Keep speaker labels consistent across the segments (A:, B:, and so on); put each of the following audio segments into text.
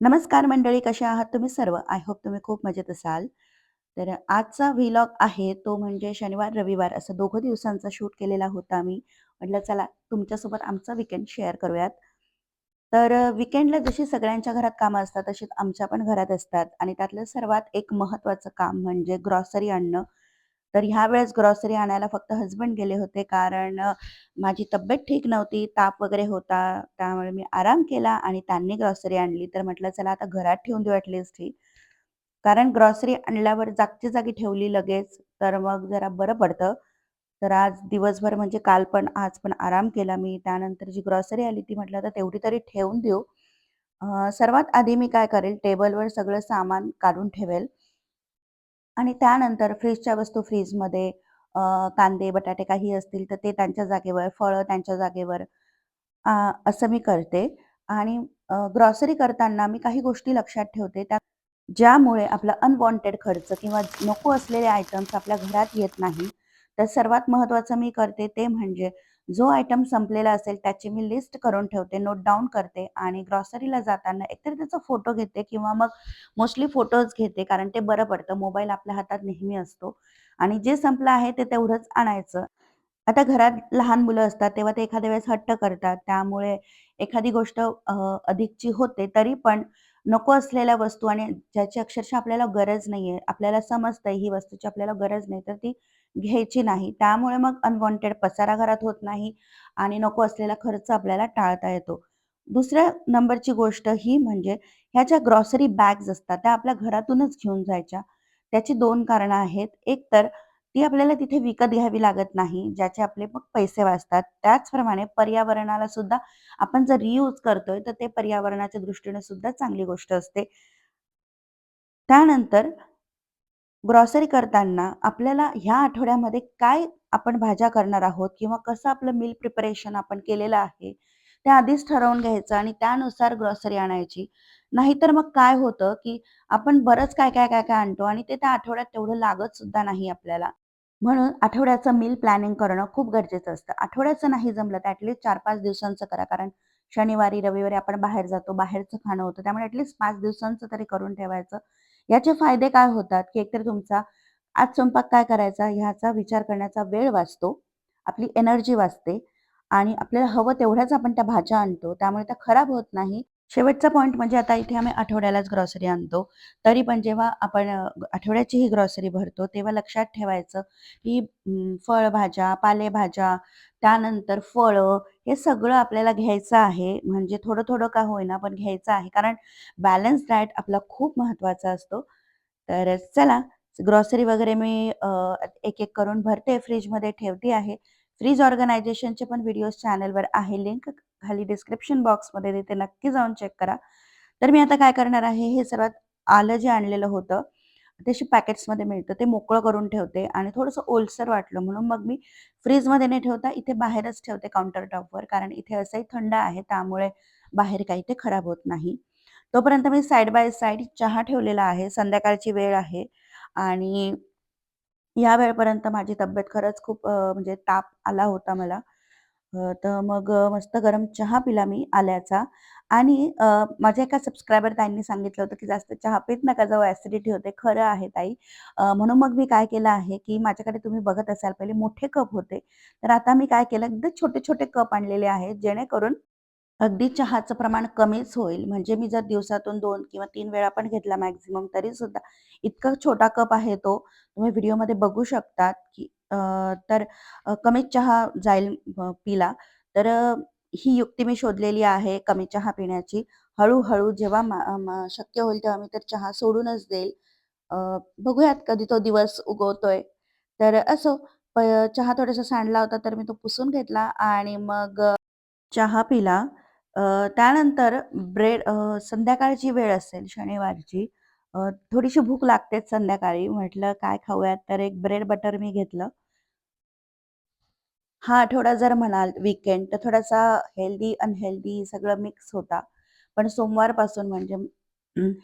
A: नमस्कार मंडळी, कसे आहात तुम्ही सर्व? आय होप तुम्ही खूप मजेत असाल. तर आजचा व्हिलॉग आहे तो म्हणजे शनिवार, रविवार असं दोघं दिवसांचा शूट केलेला होता मी. म्हटलं चला तुमच्यासोबत आमचा विकेंड शेअर करूयात. तर विकेंडला जशी सगळ्यांच्या घरात कामं असतात, तशीच आमच्या पण घरात असतात आणि त्यातलं सर्वात एक महत्त्वाचं काम म्हणजे ग्रॉसरी आणणं. तर ह्या वेळेस ग्रॉसरी आणायला फक्त हजबंड गेले होते कारण माझी तब्येत ठीक नव्हती, ताप वगैरे होता. त्यामुळे मी आराम केला आणि त्यांनी ग्रॉसरी आणली. तर म्हटलं चला आता घरात ठेवून देऊ ॲटलिस्ट ही. कारण ग्रॉसरी आणल्यावर जागच्या जागी ठेवली लगेच, तर मग जरा बरं पडतं. तर आज दिवसभर म्हणजे काल पण, आज पण आराम केला मी. त्यानंतर जी ग्रॉसरी आली ती म्हटलं तर तेवढी तरी ठेवून देऊ. सर्वात आधी मी काय करेल, टेबलवर सगळं सामान काढून ठेवेल आणि त्यानंतर फ्रीजच्या वस्तू फ्रीजमध्ये कांदे, बटाटे काही असतील तर ते त्यांच्या जागेवर, फळं त्यांच्या जागेवर असं मी करते आणि ग्रॉसरी करताना मी काही गोष्टी लक्षात ठेवते त्या ज्यामुळे आपला अनवॉन्टेड खर्च किंवा नको असलेले आयटम्स आपल्या घरात येत नाही. तर सर्वात महत्त्वाचं मी करते ते म्हणजे जो आयटम संपलेला असेल त्याची मी लिस्ट करून ठेवते, नोट डाऊन करते आणि ग्रॉसरीला जाताना एकतर त्याचा फोटो घेते किंवा मग मोस्टली फोटोज घेते कारण ते बरं पडतं. मोबाईल आपल्या हातात नेहमी असतो आणि जे संपलं आहे ते तेवढंच आणायचं. आता घरात लहान मुलं असतात, तेव्हा ते एखाद्या वेळेस हट्ट करतात. त्यामुळे एखादी गोष्ट अधिकची होते, तरी पण नको असलेल्या वस्तू आणि ज्याची अक्षरशः आपल्याला गरज नाहीये, आपल्याला समजतंय ही वस्तूची आपल्याला गरज नाही, तर ती घ्यायची नाही. त्यामुळे मग अनवॉन्टेड पसारा घरात होत नाही आणि नको असलेला खर्च आपल्याला टाळता येतो. दुसऱ्या नंबरची गोष्ट ही म्हणजे ह्या ज्या ग्रॉसरी बॅग्स असतात, त्या आपल्या घरातूनच घेऊन जायच्या. त्याची दोन कारणं आहेत. एक तर ती आपल्याला तिथे विकत घ्यावी लागत नाही, ज्याचे आपले मग पैसे वाचतात. त्याचप्रमाणे पर्यावरणाला सुद्धा आपण जर रियूज करतोय, तर ते पर्यावरणाच्या दृष्टीने सुद्धा चांगली गोष्ट असते. त्यानंतर ग्रॉसरी करताना आपल्याला ह्या आठवड्यामध्ये काय आपण भाज्या करणार आहोत किंवा कसं आपलं मील प्रिपरेशन आपण केलेलं आहे, ते आधीच ठरवून घ्यायचं आणि त्यानुसार ग्रॉसरी आणायची. नाहीतर मग काय होतं, की आपण बरंच काय, काय, काय, काय आणतो आणि ते त्या आठवड्यात तेवढं लागत सुद्धा नाही आपल्याला. म्हणून आठवड्याचं मील प्लॅनिंग करणं खूप गरजेचं असतं. आठवड्याचं नाही जमलं तर ॲटलीस्ट 4-5 दिवसांचं करा. कारण शनिवारी, रविवारी आपण बाहेर जातो, बाहेरचं खाणं होतं. त्यामुळे ॲटलीस्ट पाच दिवसांचं तरी करून ठेवायचं. याचे फायदे काय होतात, की एकतर तुमचा आज स्वयंपाक काय करायचा ह्याचा विचार करण्याचा वेळ वाचतो, आपली एनर्जी वाचते आणि आपल्याला हवं तेवढ्याच आपण त्या भाज्या आणतो. त्यामुळे त्या खराब होत नाही. शेवटचा पॉईंट म्हणजे आता इथे आम्ही आठवड्यालाच ग्रॉसरी आणतो. तरी पण जेव्हा आपण आठवड्याची ही ग्रॉसरी भरतो, तेव्हा लक्षात ठेवायचं, की फळभाज्या, पालेभाज्या, त्यानंतर फळं हे सगळं आपल्याला घ्यायचं आहे. म्हणजे थोडं-थोडं का होईना पण घ्यायचं आहे. कारण बॅलन्स डाएट आपला खूप महत्त्वाचा असतो. तर चला ग्रॉसरी वगैरे मी एक-एक करून भरते, फ्रीजमध्ये ठेवते आहे. फ्रीज ऑर्गनायझेशनचे पण व्हिडिओज चॅनलवर आहे. लिंक खाली डिस्क्रिप्शन बॉक्समध्ये देते. नक्की जाऊन चेक करा. तर मी आता काय करणार आहे, हे सर्वात आलं जे आणलेलं होतं, ते पॅकेट्समध्ये मिळतं. ते मोकळं करून ठेवते आणि थोडंसं ओलसर वाटलं म्हणून मग मी फ्रीजमध्ये नाही ठेवता इथे बाहेरच ठेवते काउंटर टॉपवर. कारण इथे असंही थंड आहे, त्यामुळे बाहेर काही ते खराब होत नाही. तोपर्यंत मी साइड बाय साइड चहा ठेवलेला आहे. संध्याकाळची वेळ आहे आणि या वेळपर्यंत माझी तब्येत खरंच खूप म्हणजे ताप आला होता मला. तर मग मस्त गरम चहा पिला मी आल्याचा आणि माझ्या एका सबस्क्रायबर ताईंनी सांगितलं होतं, की "जास्त चहा पीत नका जवळ ॲसिडिटी होते." खरं आहे ताई. म्हणून मग मी काय केलं आहे, की माझ्याकडे तुम्ही बघत असाल पहिले मोठे कप होते. तर आता मी काय केलं, एकदम छोटे-छोटे कप आणलेले आहेत, जेणेकरून अगदी चहाचं प्रमाण कमीच होईल. म्हणजे मी जर दिवसातून दोन किंवा तीन वेळा पण घेतला मॅक्झिमम तरी सुद्धा इतका छोटा कप आहे तो. तुम्ही व्हिडिओमध्ये बघू शकतात, की तर कमीच चहा जाईल पिला. तर ही युक्ती मी शोधलेली आहे कमी चहा पिण्याची. हळूहळू जेव्हा शक्य होईल तेव्हा मी तर चहा सोडूनच देईल. बघूयात कधी तो दिवस उगवतोय. तर असो, चहा थोडासा सांडला होता तर मी तो पुसून घेतला आणि मग चहा पिला. त्यानंतर ब्रेड संध्याकाळची वेळ असेल शनिवारची. थोडीशी भूक लागतेच संध्याकाळी. म्हटलं काय खाऊयात, तर एक ब्रेड बटर मी घेतलं. हा आठवडा जर म्हणाल वीकेंड तर थोडासा हेल्दी, अनहेल्दी सगळं मिक्स होता. पण सोमवारपासून म्हणजे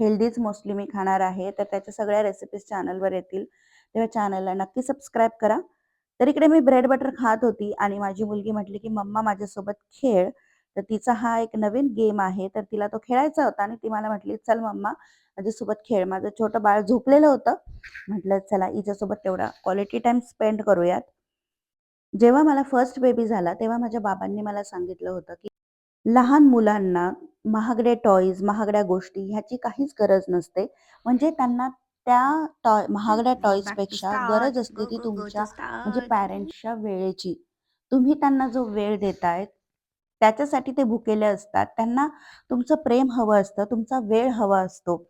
A: हेल्दीच मोस्टली मी खाणार आहे. तर त्याच्या सगळ्या रेसिपीज चॅनलवर येतील. तेव्हा चॅनलला नक्की सबस्क्राईब करा. तर इकडे मी ब्रेड बटर खात होती आणि माझी मुलगी म्हटली, की "मम्मा माझ्यासोबत खेळ." तर तिचा हा एक नवीन गेम आहे. तर तिला तो खेळायचा होता आणि ती मला म्हटली, "चल मम्मा माझ्यासोबत खेळ." माझं छोटं बाळ झोपलेलं होतं. म्हटलं चला हिच्यासोबत तेवढा क्वालिटी टाईम स्पेंड करूयात. जेव्हा मला फर्स्ट बेबी झाला, तेव्हा माझ्या बाबांनी मला सांगितलं होतं, की लहान मुलांना महागडे टॉयज, महागड्या गोष्टी ह्याची काहीच गरज नसते. म्हणजे त्यांना त्या टॉय महागड्या टॉयजपेक्षा. गरज असते ती तुमच्या म्हणजे. पॅरेंट्सच्या वेळेची. तुम्ही त्यांना जो वेळ देताय, त्याच्यासाठी ते भुकेले असतात. त्यांना तुमचं प्रेम हवं असतं, तुमचा वेळ हवा असतो.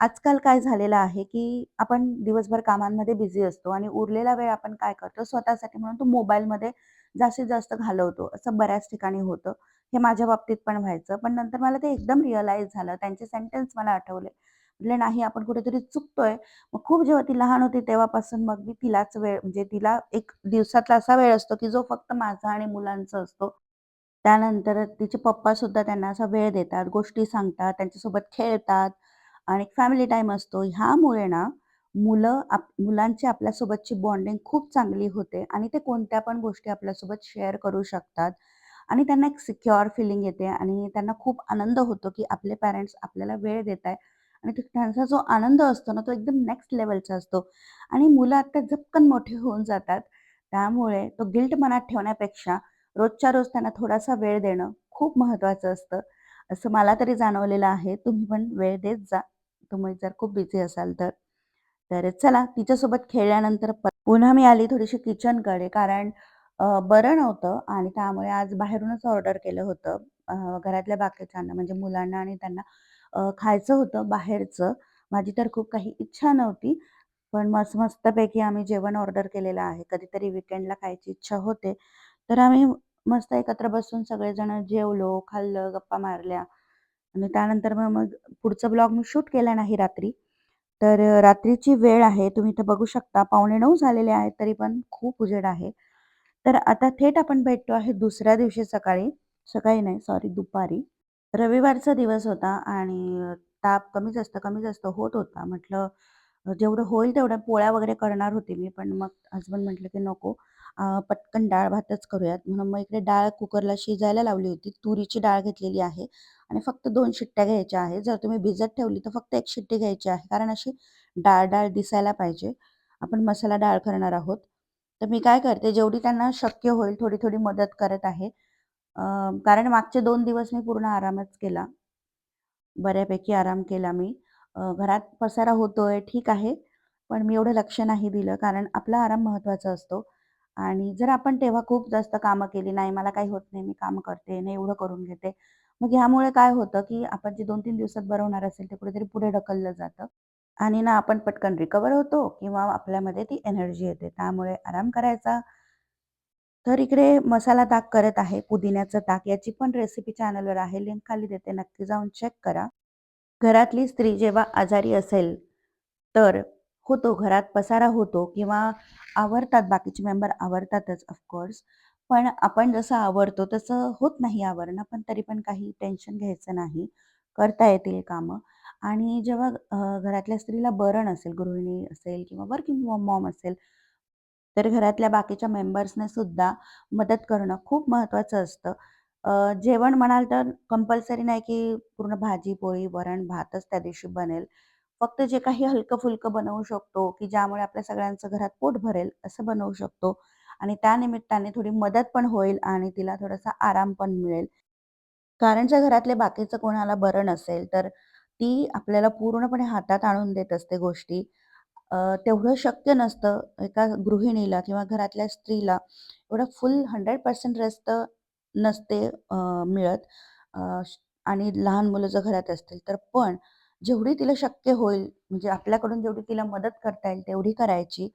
A: आजकाल काय झालेलं आहे, की आपण दिवसभर कामांमध्ये बिझी असतो आणि उरलेला वेळ आपण काय करतो, स्वतःसाठी म्हणून तो मोबाईलमध्ये जास्तीत जास्त घालवतो. असं बऱ्याच ठिकाणी होतं. हे माझ्या बाबतीत पण व्हायचं. पण नंतर मला ते एकदम रिअलाईज झालं. त्यांचे सेंटेन्स मला आठवले. म्हटले नाही आपण कुठेतरी चुकतोय. मग खूप जेव्हा ती लहान होती तेव्हापासून मग मी तिलाच वेळ म्हणजे तिला एक दिवसातला असा वेळ असतो, की जो फक्त माझा आणि मुलांचा असतो. त्यानंतर तिचे पप्पासुद्धा त्यांना असा वेळ देतात, गोष्टी सांगतात, त्यांच्यासोबत खेळतात आणि फॅमिली टाईम असतो. ह्यामुळे ना मुलं आप मुलांची आपल्यासोबतची बॉन्डिंग खूप चांगली होते आणि ते कोणत्या पण गोष्टी आपल्यासोबत शेअर करू शकतात आणि त्यांना एक सिक्युअर फीलिंग येते आणि त्यांना खूप आनंद होतो, की आपले पॅरेंट्स आपल्याला वेळ देत आहे आणि त्यांचा जो आनंद असतो ना, तो एकदम नेक्स्ट लेवलचा असतो आणि मुलं आता झपकन मोठी होऊन जातात. त्यामुळे तो गिल्ट मनात ठेवण्यापेक्षा रोजच्या रोज त्यांना थोडासा वेळ देणं खूप महत्त्वाचं असतं, असं मला तरी जाणवलेलं आहे. तुम्ही पण वेळ देत जा, तुम्ही जर खूप बिझी असाल तर. तर चला तिच्यासोबत खेळल्यानंतर पुन्हा मी आली थोडीशी किचनकडे कारण बरं नव्हतं आणि त्यामुळे आज बाहेरूनच ऑर्डर केलं होतं. घरातल्या बाकीच्यांना म्हणजे मुलांना आणि त्यांना खायचं होतं बाहेरचं. माझी तर खूप काही इच्छा नव्हती. पण मस्त मस्तपैकी आम्ही जेवण ऑर्डर केलेलं आहे. कधीतरी विकेंडला खायची इच्छा होते. तर आम्ही मस्त एकत्र बसून सगळेजण जेवलो, खाल्लं, गप्पा मारल्या आणि त्यानंतर मग मग पुढचा ब्लॉग मी शूट केला नाही रात्री. तर रात्रीची वेळ आहे. तुम्ही इथं बघू शकता 8:45 झालेले आहेत, तरी पण खूप उजेड आहे. तर आता थेट आपण भेटतो आहे दुसऱ्या दिवशी सकाळी. सकाळी नाही सॉरी दुपारी. रविवारचा दिवस होता आणि ताप कमी जास्त, कमी जास्त होत होता. म्हटलं जेवढं होईल तेवढ्या पोळ्या वगैरे करणार होते मी, पण मग हसबंड म्हटलं की "नको, पटकन डाळ-भातच करूयात." म्हणून मग इकडे डाळ कुकरला शिजायला लावली होती. तुरीची डाळ घेतलेली आहे आणि फक्त दोन शिट्ट्या घ्यायच्या आहेत. जर तुम्ही भिजत ठेवली तर फक्त एक शिट्टी घ्यायची आहे. कारण अशी डाळ-डाळ दिसायला पाहिजे. आपण मसाला डाळ करणार आहोत. तर मी काय करते, जेवढी त्यांना शक्य होईल थोडी-थोडी मदत करत आहे. कारण मागचे दोन दिवस मी पूर्ण आरामच केला. बऱ्यापैकी आराम केला मी. घरात पसारा होतोय, ठीक आहे. पण मी एवढं लक्ष नाही दिलं, कारण आपला आराम महत्त्वाचा असतो. आणि जर आपण तेव्हा खूप जास्त कामं केली, "नाही मला काही होत नाही, मी काम करते, नाही एवढं करून घेते." मग ह्यामुळे काय होतं, की आपण जे 2-3 दिवसात बरं होणार असेल, ते कुठेतरी पुढे ढकललं जातं. आणि ना आपण पटकन रिकवर होतो किंवा आपल्यामध्ये ती एनर्जी येते. त्यामुळे आराम करायचा. तर इकडे मसाला ताक करत आहे, पुदिन्याचं ताक. याची पण रेसिपी चॅनलवर आहे. लिंक खाली देते. नक्की जाऊन चेक करा. घरातली स्त्री जेव्हा आजारी असेल, तर होतो घरात पसारा होतो किंवा आवरतात बाकीचे मेंबर आवरतातच ऑफकोर्स. पण आपण जसं आवरतो तसं होत नाही आवरणं, पण तरी पण काही टेन्शन घ्यायचं नाही. करता येतील कामं आणि जेव्हा घरातल्या स्त्रीला बरण असेल गृहिणी असेल किंवा वर्किंग मॉम असेल, तर घरातल्या बाकीच्या मेंबर्सने सुद्धा मदत करणं खूप महत्त्वाचं असतं. जेवण म्हणाल तर कंपल्सरी नाही की पूर्ण भाजी, पोळी, वरण, भातच त्या दिवशी बनेल. फक्त जे काही हलकं-फुलकं बनवू शकतो, की ज्यामुळे आपल्या सगळ्यांचं घरात पोट भरेल असं बनवू शकतो आणि त्या निमित्ताने थोडी मदत पण होईल आणि तिला थोडासा आराम पण मिळेल. कारण जर घरातले बाकीचं कोणाला बरं नसेल, तर ती आपल्याला पूर्णपणे हातात आणून देत असते गोष्टी. तेवढं शक्य नसतं एका गृहिणीला किंवा घरातल्या स्त्रीला एवढं फुल 100% रेस्ट नसते मिळत. आणि लहान मुलं जर घरात असतील तर. पण जेवढी तिला शक्य होईल म्हणजे आपल्याकडून जेवढी तिला मदत करता येईल तेवढी करायची.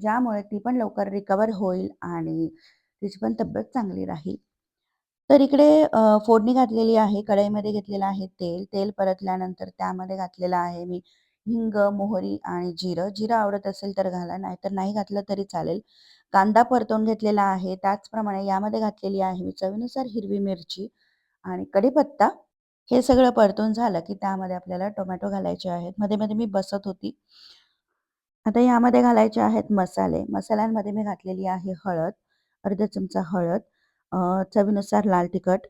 A: ज्यामुळे ती पण लवकर रिकवर होईल आणि तिची पण तब्येत चांगली राहील. तर इकडे फोडणी घातलेली आहे. कढईमध्ये घेतलेलं आहे तेल. तेल परतल्यानंतर त्यामध्ये घातलेलं आहे मी हिंग, मोहरी आणि जिरं. जिरं आवडत असेल तर घाला, नाहीतर नाही घातलं तरी चालेल. कांदा परतून घेतलेला आहे. त्याचप्रमाणे यामध्ये घातलेली आहे मी चवीनुसार हिरवी मिरची आणि कढीपत्ता. हे सगळं परतून झालं, की त्यामध्ये आपल्याला टोमॅटो घालायचे आहेत. मध्ये-मध्ये मी बसत होती. आता यामध्ये घालायचे आहेत मसाले. मसाल्यांमध्ये मी घातलेली आहे हळद, अर्धा चमचा हळद, चवीनुसार लाल तिखट,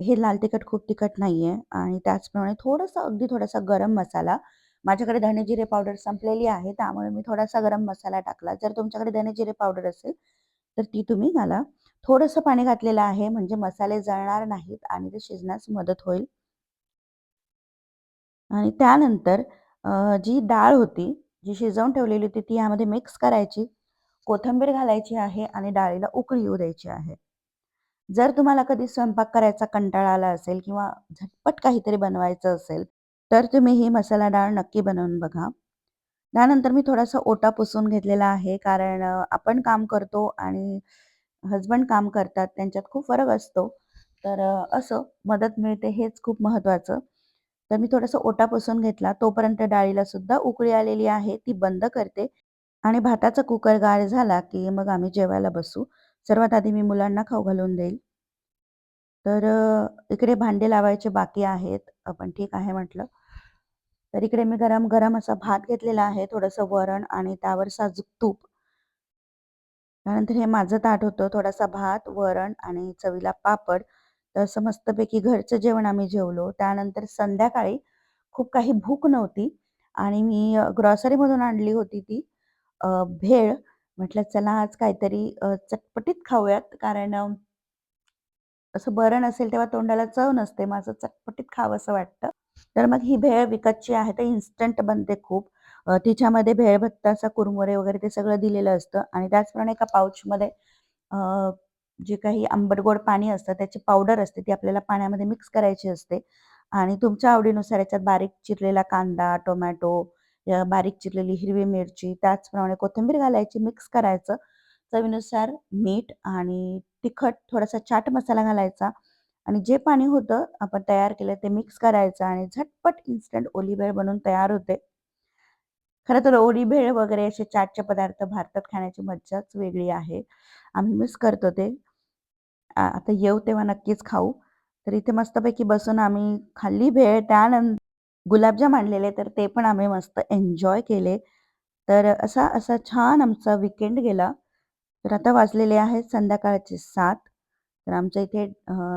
A: हे लाल तिखट खूप तिखट नाही आहे आणि त्याचप्रमाणे थोडंसं अगदी थोडासा गरम मसाला. माझ्याकडे धने जिरे पावडर संपलेली आहे, त्यामुळे मी थोडासा गरम मसाला टाकला. जर तुमच्याकडे धने जिरे पावडर असेल, तर ती तुम्ही घाला. थोडंसं पाणी घातलेलं आहे म्हणजे मसाले जळणार नाहीत आणि ते शिजण्यास मदत होईल. आणि त्यानंतर जी डाळ होती, जी शिजवून ठेवलेली होती ती यामध्ये मिक्स करायची. कोथिंबीर घालायची आहे आणि डाळीला उकळी येऊ द्यायची आहे. जर तुम्हाला कधी स्वयंपाक करायचा कंटाळा आला असेल किंवा झटपट काहीतरी बनवायचं असेल, तर तुम्ही ही मसाला डाळ नक्की बनवून बघा. त्यानंतर मी थोडासा ओटा पुसून घेतलेला आहे कारण आपण काम करतो आणि हजबंड काम करतात त्यांच्यात खूप फरक असतो. तर असं मदत मिळते हेच खूप महत्त्वाचं. तर मी थोडासा ओटा पुसून घेतला. तोपर्यंत डाळीला सुद्धा उकळी आलेली आहे. ती बंद करते आणि भाताचा कुकर गार झाला, की मग आम्ही जेवायला बसू. सर्वात आधी मी मुलांना खाऊ घालून देईल. तर इकडे भांडे लावायचे बाकी आहेत. आपण ठीक आहे म्हटलं. तर इकडे मी गरम-गरम असा भात घेतलेला आहे, थोडंसं वरण आणि त्यावर साजूक तूप. त्यानंतर हे माझं ताट होतं. थोडासा भात, वरण आणि चवीला पापड. तर असं मस्तपैकी घरचं जेवण आम्ही जेवलो. त्यानंतर संध्याकाळी खूप काही भूक नव्हती आणि मी ग्रॉसरीमधून आणली होती ती भेळ. म्हटलं चला आज काहीतरी चटपटीत खाऊयात कारण असं बरं नसेल तेव्हा तोंडाला चव नसते. मग असं चटपटीत खावंसं वाटतं. तर मग ही भेळ विकतची आहे, तर इन्स्टंट बनते खूप. तिच्यामध्ये भेळ भत्ता असा कुरमुरे वगैरे ते सगळं दिलेलं असतं आणि त्याचप्रमाणे एका पाऊचमध्ये जे काही आंबट-गोड पाणी असतं त्याची पावडर असते, ती आपल्याला पाण्यामध्ये मिक्स करायची असते आणि तुमच्या आवडीनुसार याच्यात बारीक चिरलेला कांदा, टोमॅटो, बारीक चिरलेली हिरवी मिरची, त्याचप्रमाणे कोथिंबीर घालायची, मिक्स करायचं. चवीनुसार मीठ आणि तिखट, थोडासा चाट मसाला घालायचा आणि जे पाणी होतं आपण तयार केलं ते मिक्स करायचं आणि झटपट इन्स्टंट ओली भेळ बनवून तयार होते. खरं तर ओली भेळ वगैरे असे चाटचे पदार्थ भारतात खाण्याची मज्जाच वेगळी आहे. आम्ही मिस करतो ते. आता येऊ तेव्हा नक्कीच खाऊ. तर इथे मस्तपैकी बसून आम्ही खाल्ली भेळ. त्यानंतर गुलाबजाम आणलेले तर ते पण आम्ही मस्त एन्जॉय केले. तर असा असा छान आमचा विकेंड गेला. तर आता वाजलेले आहेत संध्याकाळचे सात तर आमच्या इथे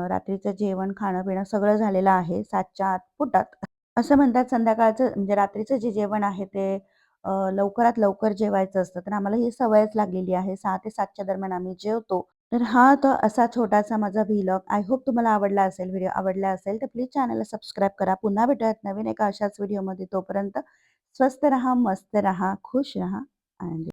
A: रात्रीचं जेवण, खाणं-पिणं सगळं झालेलं आहे सातच्या आत पुटात असं म्हणतात संध्याकाळचं म्हणजे रात्रीचं जे जेवण आहे ते लवकरात लवकर जेवायचं असतं. तर आम्हाला ही सवयच लागलेली आहे. सहा ते सातच्या दरम्यान आम्ही जेवतो. तर हा तर असा छोटासा माझा व्हिलॉग आय होप तुम्हाला आवडला असेल. व्हिडिओ आवडला असेल तर प्लीज चॅनलला सबस्क्राईब करा. पुन्हा भेटूयात नवीन एका अशाच व्हिडिओमध्ये. तोपर्यंत स्वस्त रहा, मस्त रहा, खुश रहा, आनंदी